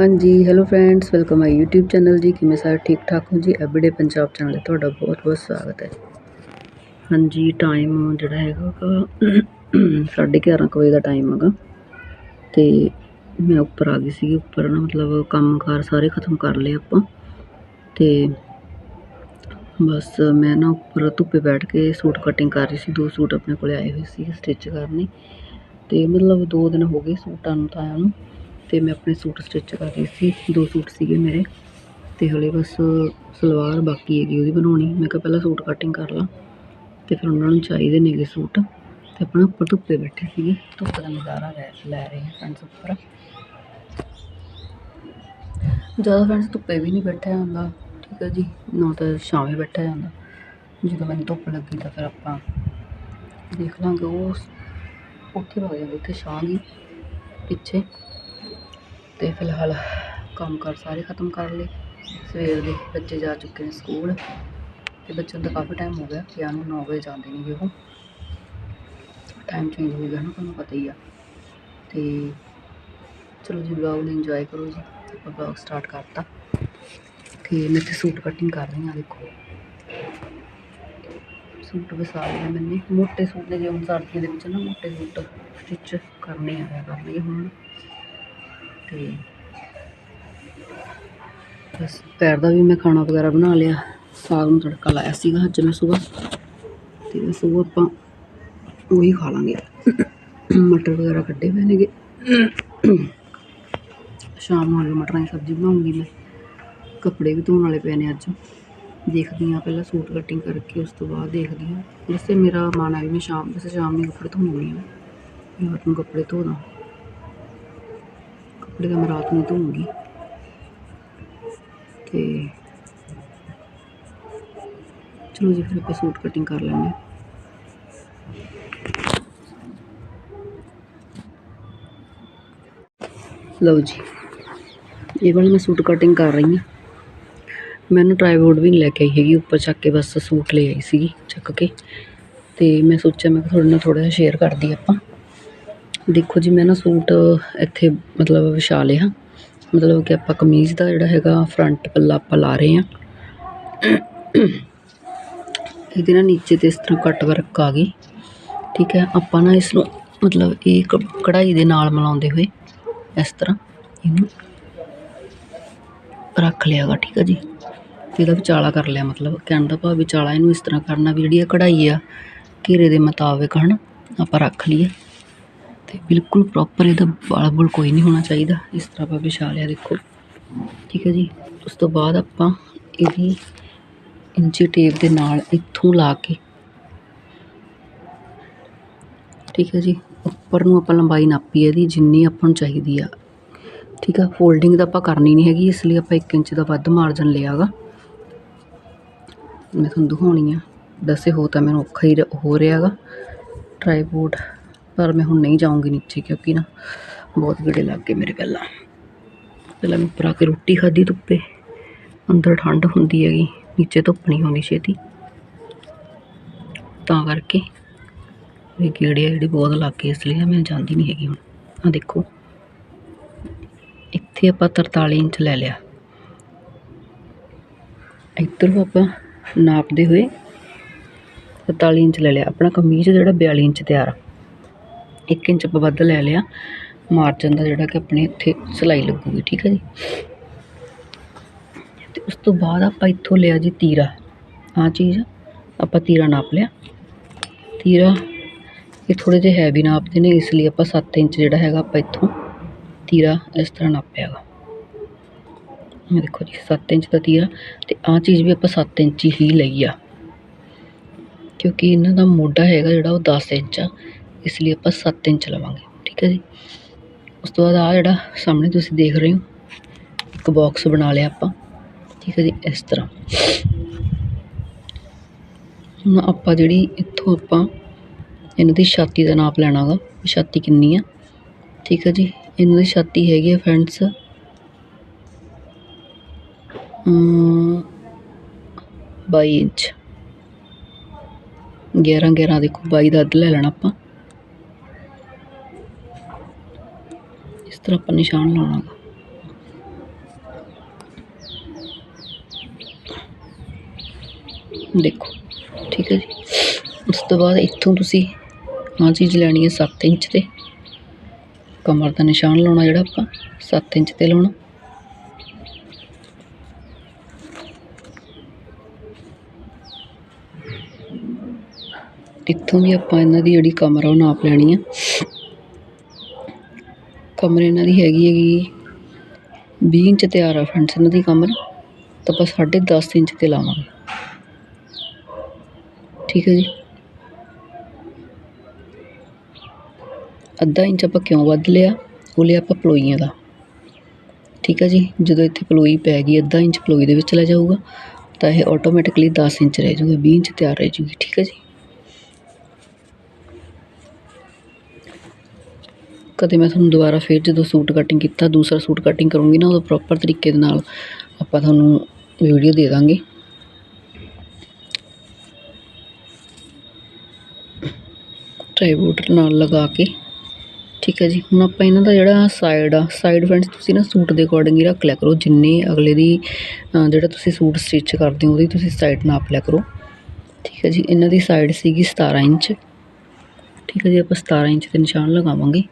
ਹਾਂਜੀ hello friends welcome my YouTube channel ਜੀ। ਕਿਵੇਂ ਸਾਰੇ ਠੀਕ ਠਾਕ ਹੋ ਜੀ? ਐਵਰੀਡੇ ਪੰਜਾਬ ਚੈਨਲ ਤੇ ਤੁਹਾਡਾ ਬਹੁਤ ਬਹੁਤ ਸਵਾਗਤ ਹੈ। ਹਾਂਜੀ ਟਾਈਮ ਜਿਹੜਾ ਹੈਗਾ ਗਾ, ਸਾਢੇ 11 ਕੁ ਵਜੇ ਦਾ ਟਾਈਮ ਹੈਗਾ। ਤੇ ਮੈਂ ਉੱਪਰ ਆ ਗਈ ਸੀ ਉੱਪਰ ਨਾ ਮਤਲਬ ਕੰਮਕਾਰ ਸਾਰੇ ਖਤਮ ਕਰ ਲਏ ਆਪਾਂ। ਤੇ ਬਸ ਮੈਂ ਨਾ ਉੱਪਰ ਧੁੱਪੇ ਬੈਠ ਕੇ ਸੂਟ ਕਟਿੰਗ ਕਰ ਰਹੀ ਸੀ। ਦੋ ਸੂਟ ਆਪਣੇ ਕੋਲੇ ਆਏ ਹੋਏ ਸੀ ਸਟਿਚ ਕਰਨੇ। ਤੇ ਮਤਲਬ ਦੋ ਦਿਨ ਹੋ ਗਏ ਸੂਟਾਂ ਨੂੰ ਤਾਂ ਆਇਆ ਨੂੰ। ਤੇ ਮੈਂ ਆਪਣੇ ਸੂਟ ਸਟਿਚ ਕਰ ਰਹੀ ਸੀ। ਦੋ ਸੂਟ ਸੀਗੇ ਮੇਰੇ ਤੇ ਹਲੇ ਬਸ ਸਲਵਾਰ ਬਾਕੀ ਹੈਗੀ ਉਹਦੀ ਬਣਾਉਣੀ। ਮੈਂ ਕਿਹਾ ਪਹਿਲਾਂ ਸੂਟ ਕਟਿੰਗ ਕਰ ਲਾਂ ਤੇ ਫਿਰ ਉਹਨਾਂ ਨੂੰ ਚਾਹੀਦੇ ਨੇਗੇ ਸੂਟ ਤੇ ਆਪਣਾ ਉੱਪਰ ਧੁੱਪੇ ਬੈਠੇ ਸੀਗੇ। ਧੁੱਪ ਦਾ ਨਜ਼ਾਰਾ ਲੈ ਲੈ ਰਹੇ ਹਾਂ ਫਰੈਂਡਸ ਉੱਪਰ। ਜ਼ਿਆਦਾ ਫਰੈਂਡਸ ਧੁੱਪੇ ਵੀ ਨਹੀਂ ਬੈਠਿਆ ਜਾਂਦਾ, ਠੀਕ ਹੈ ਜੀ, ਨਾ ਤਾਂ ਛਾਵੇਂ ਬੈਠਿਆ ਜਾਂਦਾ। ਜਦੋਂ ਮੈਨੂੰ ਧੁੱਪ ਲੱਗੀ ਤਾਂ ਫਿਰ ਆਪਾਂ ਦੇਖ ਲਾਂਗੇ। ਉਹ ਉੱਥੇ ਵਗ ਜਾਂਦੇ, ਉੱਥੇ ਛਾਂ ਦੀ ਪਿੱਛੇ। ਤੇ ਫਿਲਹਾਲ ਕੰਮ ਕਰ ਸਾਰੇ ਖਤਮ ਕਰ ਲਏ। ਸਵੇਰ ਦੇ ਬੱਚੇ ਜਾ ਚੁੱਕੇ ਨੇ ਸਕੂਲ ਤੇ ਬੱਚਿਆਂ ਦਾ ਕਾਫੀ ਟਾਈਮ ਹੋ ਗਿਆ। ਕਿ ਨੂੰ 9 ਵਜੇ ਜਾਂਦੇ ਨੇਗੇ ਉਹ। ਟਾਈਮ ਚੇਂਜ ਹੋ ਗਿਆ ਨਾ, ਤੁਹਾਨੂੰ ਪਤਾ ਹੀ ਆ। ਤੇ ਚਲੋ ਜੀ ਵਲੌਗ ਨੂੰ ਇੰਜੋਏ ਕਰੋ ਜੀ। ਆਪਾਂ ਵਲੌਗ ਸਟਾਰਟ ਕਰਤਾ। ਤੇ ਮੈਂ ਤੇ ਸੂਟ ਕਟਿੰਗ ਕਰ ਰਹੀ ਹਾਂ, ਦੇਖੋ। ਸੂਟ ਵਸਾ ਲਿਆ ਮੈਨੇ। ਮੋਟੇ ਸੂਟ ਨੇ ਜੇ ਹੁਣ ਸਰਦੀਆਂ ਦੇ ਵਿੱਚ ਨਾ, ਮੋਟੇ ਸੂਟ ਸਟਿਚ ਕਰਨੇ ਆਇਆ ਕਰਨਗੇ ਹੁਣ। ਤੇ ਬਸ ਪੈਰ ਦਾ ਵੀ ਮੈਂ ਖਾਣਾ ਵਗੈਰਾ ਬਣਾ ਲਿਆ। ਸਾਗ ਨੂੰ ਤੜਕਾ ਲਾਇਆ ਸੀਗਾ ਅੱਜ ਮੈਂ ਸਵੇਰ। ਤੇ ਬਸ ਉਹ ਆਪਾਂ ਉਹੀ ਖਾ ਲਾਂਗੇ। ਮਟਰ ਵਗੈਰਾ ਕੱਢੇ ਹੋਏ ਨੇਗੇ। ਸ਼ਾਮ ਨੂੰ ਆਲੂ ਮਟਰਾਂ ਦੀ ਸਬਜ਼ੀ ਬਣਾਉਂਗੀ ਮੈਂ। ਕੱਪੜੇ ਵੀ ਧੋਣ ਵਾਲੇ ਪਏ ਨੇ ਅੱਜ। ਦੇਖਦੀ ਹਾਂ ਪਹਿਲਾਂ ਸੂਟ ਕਟਿੰਗ ਕਰਕੇ ਉਸ ਤੋਂ ਬਾਅਦ ਦੇਖਦੀ ਹਾਂ। ਵੈਸੇ ਮੇਰਾ ਮਨ ਆ ਵੀ ਮੈਂ ਸ਼ਾਮ, ਵੈਸੇ ਸ਼ਾਮ ਨੂੰ ਕੱਪੜੇ ਧੋਣੇ ਹੋਣੇ ਆ। ਮੈਂ ਰਾਤ ਨੂੰ ਕੱਪੜੇ ਧੋ ਦਾਂ ਕੱਪੜੇ ਤਾਂ ਮੈਂ ਰਾਤ ਨੂੰ ਧੋਊਂਗੀ। ਤੇ ਚਲੋ ਜੀ, ਫਿਰ ਆਪਾਂ ਸੂਟ ਕਟਿੰਗ ਕਰ ਲੈਂਦੇ ਹਾਂ। ਲਓ ਜੀ, ਇਹ ਵਾਲਾ ਮੈਂ ਸੂਟ ਕਟਿੰਗ ਕਰ ਰਹੀ ਹਾਂ। ਮੈਨੂੰ ਟਰਾਈਪੋਡ ਵੀ ਨਹੀਂ ਲੈ ਕੇ ਆਈ ਹੈਗੀ, ਉੱਪਰ ਚੱਕ ਕੇ ਬਸ ਸੂਟ ਲੈ ਆਈ ਸੀਗੀ, ਚੱਕ ਕੇ। ਤੇ ਮੈਂ ਸੋਚਿਆ ਮੈਂ ਤੁਹਾਡੇ ਨਾਲ ਥੋੜਾ ਜਿਹਾ ਸ਼ੇਅਰ ਕਰਦੀ ਆਪਾਂ। ਦੇਖੋ ਜੀ, ਮੈਂ ਨਾ ਸੂਟ ਇੱਥੇ ਮਤਲਬ ਵਿਛਾ ਲਿਆ। ਮਤਲਬ ਕਿ ਆਪਾਂ ਕਮੀਜ਼ ਦਾ ਜਿਹੜਾ ਹੈਗਾ ਫਰੰਟ ਪੱਲਾ ਆਪਾਂ ਲਾ ਰਹੇ ਹਾਂ। ਇਹਦੇ ਨਾਲ ਨੀਚੇ ਤੇ ਇਸ ਤਰ੍ਹਾਂ ਕੱਟ ਵਰਕ ਆ ਗਈ। ਠੀਕ ਹੈ, ਆਪਾਂ ਨਾ ਇਸ ਨੂੰ ਮਤਲਬ ਇਹ ਕ- ਕਢਾਈ ਦੇ ਨਾਲ ਮਿਲਾਉਂਦੇ ਹੋਏ ਇਸ ਤਰ੍ਹਾਂ ਇਹਨੂੰ ਰੱਖ ਲਿਆਗਾ, ਠੀਕ ਹੈ ਜੀ। ਤੇ ਇਹਦਾ ਵਿਚਾਲਾ ਕਰ ਲਿਆ, ਮਤਲਬ ਕਹਿਣ ਦਾ ਭਾਵ ਵਿਚਾਲਾ ਇਹਨੂੰ ਇਸ ਤਰ੍ਹਾਂ ਕਰਨਾ ਵੀ ਜਿਹੜੀ ਇਹ ਕਢਾਈ ਆ, ਘੇਰੇ ਦੇ ਮੁਤਾਬਿਕ, ਹਨ? ਆਪਾਂ ਰੱਖ ਲਈਏ। ਤੇ ਬਿਲਕੁਲ ਪ੍ਰੋਪਰ ਇਹਦਾ ਵਾਲ ਬੁਲ ਕੋਈ ਨਹੀਂ ਹੋਣਾ ਚਾਹੀਦਾ। ਇਸ ਤਰ੍ਹਾਂ ਆਪਾਂ ਵਿਛਾ ਲਿਆ ਦੇਖੋ। ਠੀਕ ਹੈ ਜੀ? ਉਸ ਤੋਂ ਬਾਅਦ ਆਪਾਂ ਇਹਦੀ ਇੰਚੀ ਟੇਪ ਦੇ ਨਾਲ ਇੱਥੋਂ ਲਾ ਕੇ ਠੀਕ ਹੈ ਜੀ? ਉੱਪਰ ਨੂੰ ਆਪਾਂ ਲੰਬਾਈ ਨਾਪੀ ਇਹਦੀ, ਜਿੰਨੀ ਆਪਾਂ ਨੂੰ ਚਾਹੀਦੀ ਆ। ਠੀਕ ਆ? ਫੋਲਡਿੰਗ ਤਾਂ ਆਪਾਂ ਕਰਨੀ ਨਹੀਂ ਹੈਗੀ, ਇਸ ਲਈ ਆਪਾਂ 1 ਇੰਚ ਦਾ ਵੱਧ ਮਾਰਜਨ ਲਿਆਗਾ। ਮੈਂ ਤੁਹਾਨੂੰ ਦਿਖਾਉਣੀ ਆ। ਦੱਸੇ ਹੋ ਤਾਂ ਮੈਨੂੰ ਔਖਾ ਹੀ ਰ- ਹੋ ਰਿਹਾਗਾ। ਟਰਾਈਪੋਡ ਪਰ ਮੈਂ ਹੁਣ ਨਹੀਂ ਜਾਊਂਗੀ ਨੀਚੇ ਕਿਉਂਕਿ ਨਾ ਬਹੁਤ ਗੇੜੇ ਲੱਗ ਗਏ ਮੇਰੇ ਪਹਿਲਾਂ। ਪਹਿਲਾਂ ਮੈਂ ਉੱਪਰ ਆ ਕੇ ਰੋਟੀ ਖਾਧੀ ਧੁੱਪੇ। ਅੰਦਰ ਠੰਡ ਹੁੰਦੀ ਹੈਗੀ, ਨੀਚੇ ਧੁੱਪ ਨਹੀਂ ਹੁੰਦੀ ਛੇਤੀ। ਤਾਂ ਕਰਕੇ ਇਹ ਗੇੜੇ ਆ ਜਿਹੜੇ ਬਹੁਤ ਲੱਗ ਗਏ, ਇਸ ਲਈ ਮੈਂ ਜਾਂਦੀ ਨਹੀਂ ਹੈਗੀ ਹੁਣ। ਆ ਦੇਖੋ। ਇੱਥੇ ਆਪਾਂ 43 ਇੰਚ ਲੈ ਲਿਆ। ਇੱਧਰੋਂ ਆਪਾਂ ਨਾਪਦੇ ਹੋਏ 43 ਇੰਚ ਲੈ ਲਿਆ। ਆਪਣਾ ਕਮੀਜ਼ ਜਿਹੜਾ 42 ਇੰਚ ਤਿਆਰ ਆ। 1 ਇੰਚ ਆਪਾਂ ਵੱਧ ਲੈ ਲਿਆ। ਮਾਰਜਨ ਦਾ ਜਿਹੜਾ ਕਿ ਆਪਣੇ ਇੱਥੇ ਸਿਲਾਈ ਲੱਗੂਗੀ, ਠੀਕ ਹੈ ਜੀ। ਤੇ ਉਸ ਤੋਂ ਬਾਅਦ ਆਪਾਂ ਇੱਥੋਂ ਲਿਆ ਜੀ ਤੀਰਾ। ਆ ਚੀਜ਼ ਆਪਾਂ ਤੀਰਾ ਨਾਪ ਲਿਆ। ਤੀਰਾ ਇਹ ਥੋੜੇ ਜਿਹੇ ਹੈਵੀ ਨਾਪਦੇ ਨੇ, ਇਸ ਲਈ ਆਪਾਂ 7 ਇੰਚ ਜਿਹੜਾ ਹੈਗਾ ਆਪਾਂ ਇੱਥੋਂ ਤੀਰਾ ਇਸ ਤਰ੍ਹਾਂ ਨਾਪਿਆਗਾ ਇਹ ਦੇਖੋ ਜੀ 7 ਇੰਚ ਦਾ ਤੀਰਾ ਤੇ ਆ ਚੀਜ਼ ਵੀ ਆਪਾਂ 7 ਇੰਚ ਹੀ ਲਈ ਆ। ਕਿਉਂਕਿ ਇਹਨਾਂ ਦਾ ਮੋਢਾ ਹੈਗਾ ਜਿਹੜਾ ਉਹ 10 ਇੰਚ ਆ। ਇਸ ਲਈ ਆਪਾਂ 7 ਇੰਚ ਲਵਾਂਗੇ ਠੀਕ ਹੈ ਜੀ। ਉਸ ਤੋਂ ਬਾਅਦ ਆ ਜਿਹੜਾ ਸਾਹਮਣੇ ਤੁਸੀਂ ਦੇਖ ਰਹੇ ਹੋ, ਇੱਕ ਬਾਕਸ ਬਣਾ ਲਿਆ ਆਪਾਂ, ਠੀਕ ਹੈ ਜੀ, ਇਸ ਤਰ੍ਹਾਂ। ਹੁਣ ਆਪਾਂ ਜਿਹੜੀ ਇੱਥੋਂ ਆਪਾਂ ਇਹਨਾਂ ਦੀ ਛਾਤੀ ਦਾ ਨਾਪ ਲੈਣਾਗਾ ਛਾਤੀ ਕਿੰਨੀ ਆ, ਠੀਕ ਹੈ ਜੀ। ਇਹਨਾਂ ਦੀ ਛਾਤੀ ਹੈਗੀ ਆ ਫਰੈਂਡਸ ਬਾਈ ਇੰਚ। 11 11 ਦੇਖੋ 22 ਦਾ ਅੱਧ ਲੈ ਲੈਣਾ ਆਪਾਂ। ਤਰ੍ਹਾਂ ਆਪਾਂ ਨਿਸ਼ਾਨ ਲਾਉਣਾ ਦੇਖੋ, ਠੀਕ ਹੈ ਜੀ। ਉਸ ਤੋਂ ਬਾਅਦ ਇੱਥੋਂ ਤੁਸੀਂ ਆਹ ਚੀਜ਼ ਲੈਣੀ ਹੈ 7 ਇੰਚ ਤੇ। ਕਮਰ ਦਾ ਨਿਸ਼ਾਨ ਲਾਉਣਾ ਜਿਹੜਾ ਆਪਾਂ 7 ਇੰਚ ਤੇ ਲਾਉਣਾ। ਇੱਥੋਂ ਵੀ ਆਪਾਂ ਇਹਨਾਂ ਦੀ ਜਿਹੜੀ ਕਮਰ ਉਹ ਨਾਪ ਲੈਣੀ ਆ। ਕਮਰ ਇਹਨਾਂ ਦੀ ਹੈਗੀ ਹੈਗੀ 20 ਇੰਚ ਤਿਆਰ ਆ ਫਰੈਂਡਸ ਇਹਨਾਂ ਦੀ ਕਮਰ, ਤਾਂ ਆਪਾਂ ਸਾਢੇ 10 ਇੰਚ ਤੇ ਲਾਵਾਂਗੇ। ਠੀਕ ਹੈ ਜੀ? ਅੱਧਾ ਇੰਚ ਆਪਾਂ ਕਿਉਂ ਵੱਧ ਲਿਆ? ਉਹ ਲਿਆ ਆਪਾਂ ਪਲੋਈਆਂ ਦਾ। ਠੀਕ ਹੈ ਜੀ? ਜਦੋਂ ਇੱਥੇ ਪਲੋਈ ਪੈ ਗਈ, ਅੱਧਾ ਇੰਚ ਪਲੋਈ ਦੇ ਵਿੱਚ ਲੈ ਜਾਊਗਾ, ਤਾਂ ਇਹ ਆਟੋਮੈਟਿਕਲੀ 10 ਇੰਚ ਰਹਿ ਜਾਊਗਾ 20 ਇੰਚ ਤਿਆਰ ਰਹਿ ਜੂਗੀ ਠੀਕ ਹੈ ਜੀ? ਕਦੇ ਮੈਂ ਤੁਹਾਨੂੰ ਦੁਬਾਰਾ ਫਿਰ ਜਦੋਂ ਸੂਟ ਕਟਿੰਗ ਕੀਤਾ, ਦੂਸਰਾ ਸੂਟ ਕਟਿੰਗ ਕਰੂੰਗੀ ਨਾ ਉਦੋਂ ਪ੍ਰੋਪਰ ਤਰੀਕੇ ਦੇ ਨਾਲ ਆਪਾਂ ਤੁਹਾਨੂੰ ਵੀਡੀਓ ਦੇ ਦਾਂਗੇ। ਟ੍ਰਾਈਬੂਟ ਨਾਲ ਲਗਾ ਕੇ, ਠੀਕ ਹੈ ਜੀ। ਹੁਣ ਆਪਾਂ ਇਹਨਾਂ ਦਾ ਜਿਹੜਾ ਸਾਈਡ ਆ ਸਾਈਡ ਫਰੈਂਡਸ ਤੁਸੀਂ ਨਾ ਸੂਟ ਦੇ ਅਕੋਰਡਿੰਗ ਹੀ ਰੱਖ ਲਿਆ ਕਰੋ। ਜਿੰਨੇ ਅਗਲੇ ਦੀ ਜਿਹੜਾ ਤੁਸੀਂ ਸੂਟ ਸਟਿਚ ਕਰਦੇ ਹੋ, ਉਹਦੀ ਤੁਸੀਂ ਸਾਈਡ ਨਾਪ ਲਿਆ ਕਰੋ। ਠੀਕ ਹੈ ਜੀ। ਇਹਨਾਂ ਦੀ ਸਾਈਡ ਸੀਗੀ 17 ਇੰਚ। ਠੀਕ ਹੈ ਜੀ। ਆਪਾਂ 17 ਇੰਚ ਦੇ ਨਿਸ਼ਾਨ ਲਗਾਵਾਂਗੇ।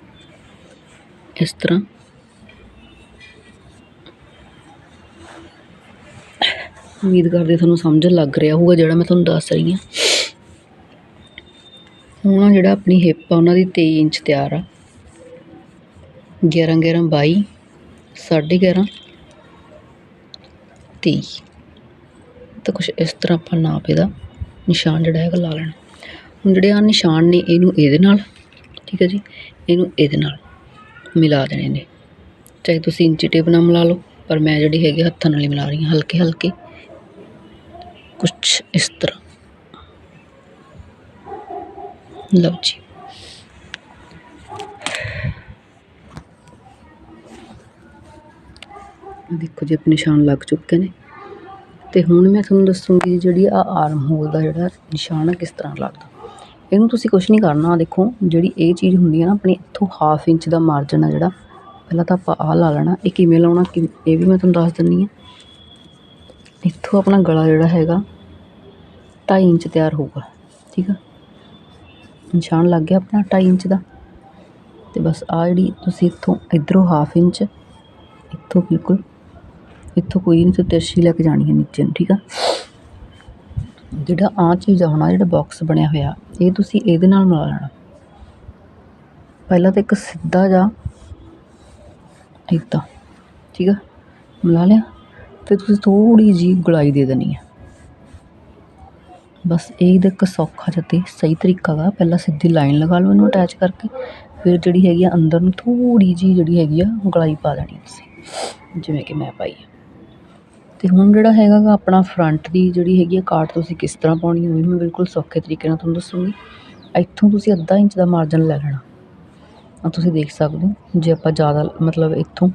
ਇਸ ਤਰ੍ਹਾਂ। ਉਮੀਦ ਕਰਦੇ ਤੁਹਾਨੂੰ ਸਮਝ ਲੱਗ ਰਿਹਾ ਹੋਊਗਾ ਜਿਹੜਾ ਮੈਂ ਤੁਹਾਨੂੰ ਦੱਸ ਰਹੀ ਹਾਂ। ਹੁਣ ਜਿਹੜਾ ਆਪਣੀ ਹਿੱਪ ਆ, ਉਹਨਾਂ ਦੀ 23 ਇੰਚ ਤਿਆਰ ਆ। 11 11 22 ਸਾਢੇ 11 23 ਤਾਂ ਕੁਛ ਇਸ ਤਰ੍ਹਾਂ ਆਪਾਂ ਨਾਪ ਇਹਦਾ, ਨਿਸ਼ਾਨ ਜਿਹੜਾ ਹੈਗਾ ਲਾ ਲੈਣਾ। ਹੁਣ ਜਿਹੜੇ ਆ ਨਿਸ਼ਾਨ ਨੇ, ਇਹਨੂੰ ਇਹਦੇ ਨਾਲ, ਠੀਕ ਹੈ ਜੀ? ਇਹਨੂੰ ਇਹਦੇ ਨਾਲ। ਮਿਲਾ ਦੇਣੇ ਨੇ। ਚਾਹੇ ਤੁਸੀਂ ਇੰਚੀ ਟੇਪ ਨਾਲ ਮਿਲਾ ਲਓ, ਪਰ ਮੈਂ ਜਿਹੜੀ ਹੈਗੀ ਹੱਥਾਂ ਨਾਲ ਹੀ ਮਿਲਾ ਰਹੀ ਹਾਂ, ਹਲਕੇ ਹਲਕੇ। ਕੁਛ ਇਸ ਤਰ੍ਹਾਂ। ਲਓ ਜੀ। ਦੇਖੋ ਜੀ, ਆਪਣੇ ਨਿਸ਼ਾਨ ਲੱਗ ਚੁੱਕੇ ਨੇ। ਤੇ ਹੁਣ ਮੈਂ ਤੁਹਾਨੂੰ ਦੱਸੂਗੀ ਜਿਹੜੀ ਆ ਆਰਮ ਹੋਲ ਦਾ ਜਿਹੜਾ ਨਿਸ਼ਾਨ ਆ, ਕਿਸ ਤਰ੍ਹਾਂ ਲੱਗਦਾ। ਇਹਨੂੰ ਤੁਸੀਂ ਕੁਝ ਨਹੀਂ ਕਰਨਾ, ਆਹ ਦੇਖੋ, ਜਿਹੜੀ ਇਹ ਚੀਜ਼ ਹੁੰਦੀ ਹੈ ਨਾ, ਆਪਣੀ ਇੱਥੋਂ ਹਾਫ ਇੰਚ ਦਾ ਮਾਰਜਨ ਆ ਜਿਹੜਾ, ਪਹਿਲਾਂ ਤਾਂ ਆਪਾਂ ਆਹ ਲਾ ਲੈਣਾ, ਇਹ ਕਿਵੇਂ ਲਾਉਣਾ, ਕਿ ਇਹ ਵੀ ਮੈਂ ਤੁਹਾਨੂੰ ਦੱਸ ਦਿੰਨੀ ਆ। ਇੱਥੋਂ ਆਪਣਾ ਗਲਾ ਜਿਹੜਾ ਹੈਗਾ 2.5 ਇੰਚ ਤਿਆਰ ਹੋਊਗਾ, ਠੀਕ ਆ? ਨਿਸ਼ਾਨ ਲੱਗ ਗਿਆ ਆਪਣਾ 2.5 ਇੰਚ ਦਾ। ਤੇ ਬਸ ਆ ਜਿਹੜੀ ਤੁਸੀਂ ਇੱਥੋਂ, ਇਧਰੋਂ ਹਾਫ ਇੰਚ ਇੱਥੋਂ ਬਿਲਕੁਲ, ਇੱਥੋਂ ਕੋਈ ਨਹੀਂ ਤੇ ਤਿਰਛੀ ਲੈ ਕੇ ਜਾਣੀ ਹੈ ਨੀਚੇ ਨੂੰ, ਠੀਕ ਆ? ਜਿਹੜਾ ਆਹ ਚੀਜ਼ ਆਉਣਾ ਜਿਹੜਾ ਬਾਕਸ ਬਣਿਆ ਹੋਇਆ, ਇਹ ਤੁਸੀਂ ਇਹਦੇ ਨਾਲ ਮਿਲਾ ਲੈਣਾ। ਪਹਿਲਾਂ ਤਾਂ ਇੱਕ ਸਿੱਧਾ ਜਾ ਇੱਦਾਂ, ਠੀਕ ਆ? ਮਿਲਾ ਲਿਆ ਫਿਰ ਤੁਸੀਂ ਥੋੜੀ ਜੀ ਗੁਲਾਈ ਦੇ ਦੇਣੀ ਹੈ ਬਸ ਇਹ ਦਾ ਇੱਕ ਸੌਖਾ ਜਿਹਾ ਤੇ ਸਹੀ ਤਰੀਕਾ ਗਾ ਪਹਿਲਾਂ ਸਿੱਧੀ ਲਾਈਨ ਲਗਾ ਲਓ ਇਹਨੂੰ ਅਟੈਚ ਕਰਕੇ, ਫਿਰ ਜਿਹੜੀ ਹੈਗੀ ਆ ਅੰਦਰ ਨੂੰ ਥੋੜੀ ਜੀ ਜਿਹੜੀ ਹੈਗੀ ਆ ਗੁਲਾਈ ਪਾ ਦੇਣੀ ਤੁਸੀਂ, ਜਿਵੇਂ ਕਿ ਮੈਂ ਪਾਈ ਆ। ਅਤੇ ਹੁਣ ਜਿਹੜਾ ਹੈਗਾ ਗਾ ਆਪਣਾ ਫਰੰਟ ਦੀ ਜਿਹੜੀ ਹੈਗੀ ਆ ਕਾਟ ਤੁਸੀਂ ਕਿਸ ਤਰ੍ਹਾਂ ਪਾਉਣੀ ਹੋਵੇ ਮੈਂ ਬਿਲਕੁਲ ਸੌਖੇ ਤਰੀਕੇ ਨਾਲ ਤੁਹਾਨੂੰ ਦੱਸੂੰਗੀ। ਇੱਥੋਂ ਤੁਸੀਂ ਅੱਧਾ ਇੰਚ ਦਾ ਮਾਰਜਨ ਲੈ ਲੈਣਾ। ਆ ਤੁਸੀਂ ਦੇਖ ਸਕਦੇ ਹੋ, ਜੇ ਆਪਾਂ ਜ਼ਿਆਦਾ ਮਤਲਬ ਇੱਥੋਂ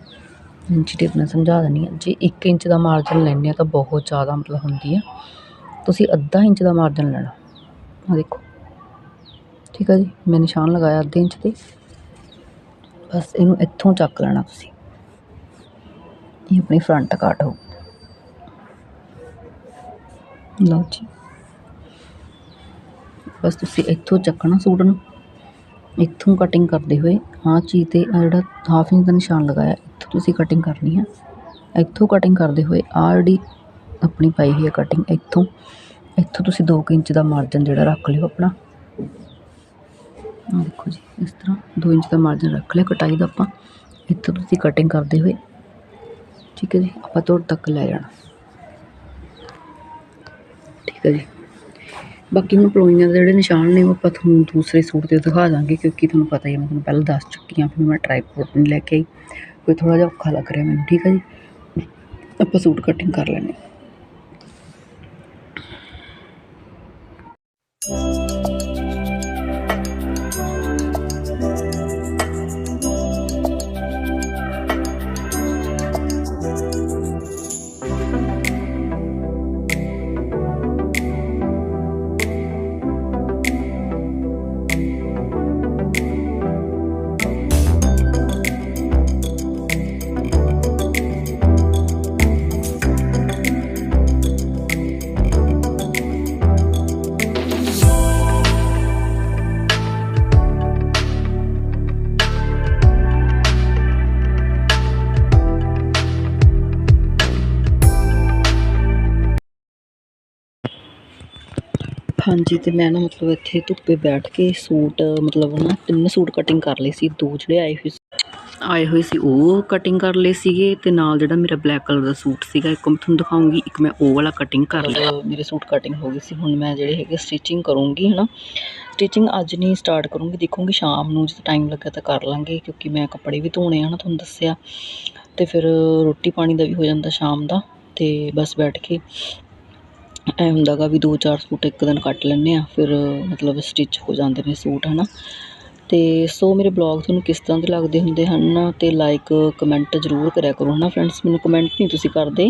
ਇੰਚੀ ਟੇਪ ਨਾਲ ਸਮਝਾ ਦਿੰਦੀ ਹਾਂ ਜੇ 1 ਇੰਚ ਦਾ ਮਾਰਜਨ ਲੈਂਦੇ ਆ ਤਾਂ ਬਹੁਤ ਜ਼ਿਆਦਾ ਮਤਲਬ ਹੁੰਦੀ ਆ। ਤੁਸੀਂ ਅੱਧਾ ਇੰਚ ਦਾ ਮਾਰਜਨ ਲੈਣਾ। ਆ ਦੇਖੋ। ਠੀਕ ਆ ਜੀ, ਮੈਂ ਨਿਸ਼ਾਨ ਲਗਾਇਆ ਅੱਧੇ ਇੰਚ ਤੇ। ਬਸ ਇਹਨੂੰ ਇੱਥੋਂ ਚੱਕ ਲੈਣਾ ਤੁਸੀਂ। ਇਹ ਆਪਣੀ ਫਰੰਟ ਕਾਟ ਹੋ ਲਓ ਜੀ। ਬਸ ਤੁਸੀਂ ਇੱਥੋਂ ਚੱਕਣਾ ਸੂਟ ਨੂੰ। ਇੱਥੋਂ ਕਟਿੰਗ ਕਰਦੇ ਹੋਏ ਆਹ ਚੀਜ਼ ਤੇ ਆਹ ਜਿਹੜਾ ਹਾਫ ਇੰਚ ਦਾ ਨਿਸ਼ਾਨ ਲਗਾਇਆ, ਇੱਥੋਂ ਤੁਸੀਂ ਕਟਿੰਗ ਕਰਨੀ ਆ। ਇੱਥੋਂ ਕਟਿੰਗ ਕਰਦੇ ਹੋਏ ਆਹ ਜਿਹੜੀ ਆਪਣੀ ਪਾਈ ਹੋਈ ਹੈ ਕਟਿੰਗ ਇੱਥੋਂ। ਇੱਥੋਂ ਤੁਸੀਂ 2 ਇੰਚ ਦਾ ਮਾਰਜਨ ਜਿਹੜਾ ਰੱਖ ਲਿਓ ਆਪਣਾ। ਆਹ ਦੇਖੋ ਜੀ, ਇਸ ਤਰ੍ਹਾਂ 2 ਇੰਚ ਦਾ ਮਾਰਜਨ ਰੱਖ ਲਿਆ ਕਟਾਈ ਦਾ ਆਪਾਂ। ਇੱਥੋਂ ਤੁਸੀਂ ਕਟਿੰਗ ਕਰਦੇ ਹੋਏ, ਠੀਕ ਹੈ ਜੀ, ਆਪਾਂ ਤੋੜ ਤੱਕ ਲੈ ਜਾਣਾ। ਠੀਕ ਹੈ ਜੀ। ਬਾਕੀ ਹੁਣ ਪਲੋਈਆਂ ਦੇ ਜਿਹੜੇ ਨਿਸ਼ਾਨ ਨੇ, ਉਹ ਆਪਾਂ ਤੁਹਾਨੂੰ ਦੂਸਰੇ ਸੂਟ ਤੇ ਦਿਖਾ ਦਾਂਗੇ, ਕਿਉਂਕਿ ਤੁਹਾਨੂੰ ਪਤਾ ਹੀ ਹੈ, ਮੈਂ ਤੁਹਾਨੂੰ ਪਹਿਲਾਂ ਦੱਸ ਚੁੱਕੀ ਹਾਂ, ਫਿਰ ਮੈਂ ਟਰਾਈਪੋਡ ਨਹੀਂ ਲੈ ਕੇ ਆਈ। ਕੋਈ ਥੋੜਾ ਜਿਹਾ ਔਖਾ ਲੱਗ ਰਿਹਾ ਮੈਨੂੰ, ਠੀਕ ਹੈ ਜੀ। ਆਪਾਂ ਸੂਟ ਕਟਿੰਗ ਕਰ ਲੈਂਦੇ ਹਾਂਜੀ, ਤੇ ਮੈਂ ਨਾ ਮਤਲਬ ਇੱਥੇ ਧੁੱਪੇ ਬੈਠ ਕੇ ਸੂਟ, ਮਤਲਬ ਨਾ ਤਿੰਨ ਸੂਟ ਕਟਿੰਗ ਕਰ ਲਈ ਸੀ। ਦੋ ਜਿਹੜੇ ਆਏ ਹੋਏ ਸੀ, ਆਏ ਹੋਏ ਸੀ, ਉਹ ਕਟਿੰਗ ਕਰ ਲਈ ਸੀਗੇ ਤੇ ਨਾਲ ਜਿਹੜਾ ਮੇਰਾ ਬਲੈਕ ਕਲਰ ਦਾ ਸੂਟ ਸੀਗਾ, ਇੱਕ ਮੈਂ ਤੁਹਾਨੂੰ ਦਿਖਾਉਂਗੀ, ਇੱਕ ਮੈਂ ਉਹ ਵਾਲਾ ਕਟਿੰਗ ਕਰ ਲਿਆ। ਮੇਰੇ ਸੂਟ ਕਟਿੰਗ ਹੋ ਗਈ ਸੀ, ਹੁਣ ਮੈਂ ਜਿਹੜੇ ਹੈਗੇ ਸਟਿਚਿੰਗ ਕਰੂੰਗੀ, ਹਨਾ। ਸਟਿਚਿੰਗ ਅੱਜ ਨਹੀਂ ਸਟਾਰਟ ਕਰੂੰਗੀ, ਦੇਖੂੰਗੀ ਸ਼ਾਮ ਨੂੰ ਜਦੋਂ ਟਾਈਮ ਲੱਗਾ ਤਾਂ ਕਰ ਲਾਂਗੇ, ਕਿਉਂਕਿ ਮੈਂ ਕੱਪੜੇ ਵੀ ਧੋਣੇ ਆ ਨਾ ਤੁਹਾਨੂੰ ਦੱਸਿਆ। ਤੇ ਫਿਰ ਰੋਟੀ ਪਾਣੀ ਦਾ ਵੀ ਹੋ ਜਾਂਦਾ ਸ਼ਾਮ ਦਾ, ਤੇ ਬਸ ਬੈਠ ਕੇ ਇਹ ਹੁੰਦਾ ਗਾ ਵੀ ਦੋ ਚਾਰ ਸੂਟ ਇੱਕ ਦਿਨ ਕੱਟ ਲੈਂਦੇ ਹਾਂ ਫਿਰ ਮਤਲਬ ਸਟਿਚ ਹੋ ਜਾਂਦੇ ਨੇ ਸੂਟ ਹੈ ਨਾ ਤੇ ਸੋ ਮੇਰੇ ਬਲੌਗ ਤੁਹਾਨੂੰ ਕਿਸ ਤਰ੍ਹਾਂ ਦੇ ਲੱਗਦੇ ਹੁੰਦੇ ਹਨ ਤੇ ਲਾਈਕ ਕਮੈਂਟ ਜ਼ਰੂਰ ਕਰਿਆ ਕਰੋ, ਹਨਾ ਫਰੈਂਡਸ ਮੈਨੂੰ ਕਮੈਂਟ ਨਹੀਂ ਤੁਸੀਂ ਕਰਦੇ।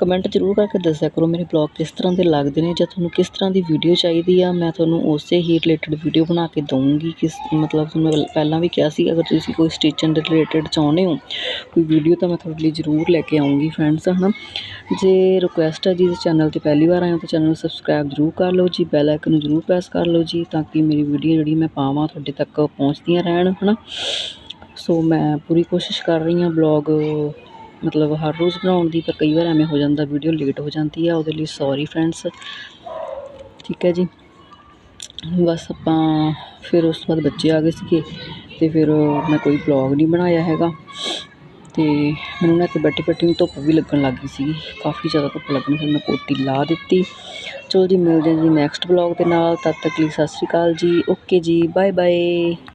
ਕਮੈਂਟ ਜ਼ਰੂਰ ਕਰਕੇ ਦੱਸਿਆ ਕਰੋ ਮੇਰੇ ਬਲੌਗ ਕਿਸ ਤਰ੍ਹਾਂ ਦੇ ਲੱਗਦੇ ਨੇ ਜਾਂ ਤੁਹਾਨੂੰ ਕਿਸ ਤਰ੍ਹਾਂ ਦੀ ਵੀਡੀਓ ਚਾਹੀਦੀ ਆ। ਮੈਂ ਤੁਹਾਨੂੰ ਉਸੇ ਹੀ ਰਿਲੇਟਡ ਵੀਡੀਓ ਬਣਾ ਕੇ ਦਊਂਗੀ। ਕਿਸ, ਮਤਲਬ ਤੁਹਾਨੂੰ ਮੈਂ ਪਹਿਲਾਂ ਵੀ ਕਿਹਾ ਸੀ, ਅਗਰ ਤੁਸੀਂ ਕੋਈ ਸਟਿਚਿੰਗ ਦੇ ਰਿਲੇਟਡ ਚਾਹੁੰਦੇ ਹੋ, ਕੋਈ ਵੀਡੀਓ ਤਾਂ ਮੈਂ ਤੁਹਾਡੇ ਲਈ ਜ਼ਰੂਰ ਲੈ ਕੇ ਆਉਂਗੀ ਫਰੈਂਡਸ ਹਨਾ? ਜੇ ਰਿਕੁਐਸਟ ਹੈ ਜੀ ਇਸ ਚੈਨਲ ਤੇ ਪਹਿਲੀ ਵਾਰ ਆਏ ਹੋ ਤਾਂ ਚੈਨਲ ਨੂੰ ਸਬਸਕ੍ਰਾਈਬ ਜ਼ਰੂਰ ਕਰ ਲਓ ਜੀ ਬੈਲ ਆਈਕਨ ਨੂੰ ਜ਼ਰੂਰ ਪ੍ਰੈਸ ਕਰ ਲਓ ਜੀ, ਤਾਂ ਕਿ ਮੇਰੀ ਵੀਡੀਓ ਜਿਹੜੀ ਮੈਂ ਪਾਵਾਂ ਤੁਹਾਡੇ ਤੱਕ ਪਹੁੰਚਦੀਆਂ ਰਹਿਣ, ਹਨਾ? ਸੋ ਮੈਂ ਪੂਰੀ ਕੋਸ਼ਿਸ਼ ਕਰ ਰਹੀ ਹਾਂ ਬਲੌਗ ਮਤਲਬ ਹਰ ਰੋਜ਼ ਬਣਾਉਣ ਦੀ, ਪਰ ਕਈ ਵਾਰ ਐਵੇਂ ਹੋ ਜਾਂਦਾ ਵੀਡੀਓ ਲੇਟ ਹੋ ਜਾਂਦੀ ਆ, ਉਹਦੇ ਲਈ ਸੌਰੀ ਫਰੈਂਡਸ ਠੀਕ ਹੈ ਜੀ? ਬਸ ਆਪਾਂ ਫਿਰ ਉਸ ਤੋਂ ਬਾਅਦ ਬੱਚੇ ਆ ਗਏ ਸੀਗੇ, ਤੇ ਫਿਰ ਮੈਂ ਕੋਈ ਬਲੌਗ ਨਹੀਂ ਬਣਾਇਆ ਹੈਗਾ। ਤੇ ਮੈਨੂੰ ਨਾ ਇੱਥੇ ਬੈਠੀ ਬੈਠੀ ਨੂੰ ਧੁੱਪ ਵੀ ਲੱਗਣ ਲੱਗ ਗਈ ਸੀਗੀ। ਕਾਫੀ ਜ਼ਿਆਦਾ ਧੁੱਪ ਲੱਗਣ ਫਿਰ ਮੈਂ ਕੋਟੀ ਲਾ ਦਿੱਤੀ। ਚਲੋ ਜੀ, ਮਿਲਦੇ ਹਾਂ ਜੀ ਨੈਕਸਟ ਬਲੌਗ ਦੇ ਨਾਲ। ਤਦ ਤੱਕ ਲਈ ਸਤਿ ਸ਼੍ਰੀ ਅਕਾਲ ਜੀ। ਓਕੇ ਜੀ ਬਾਏ ਬਾਏ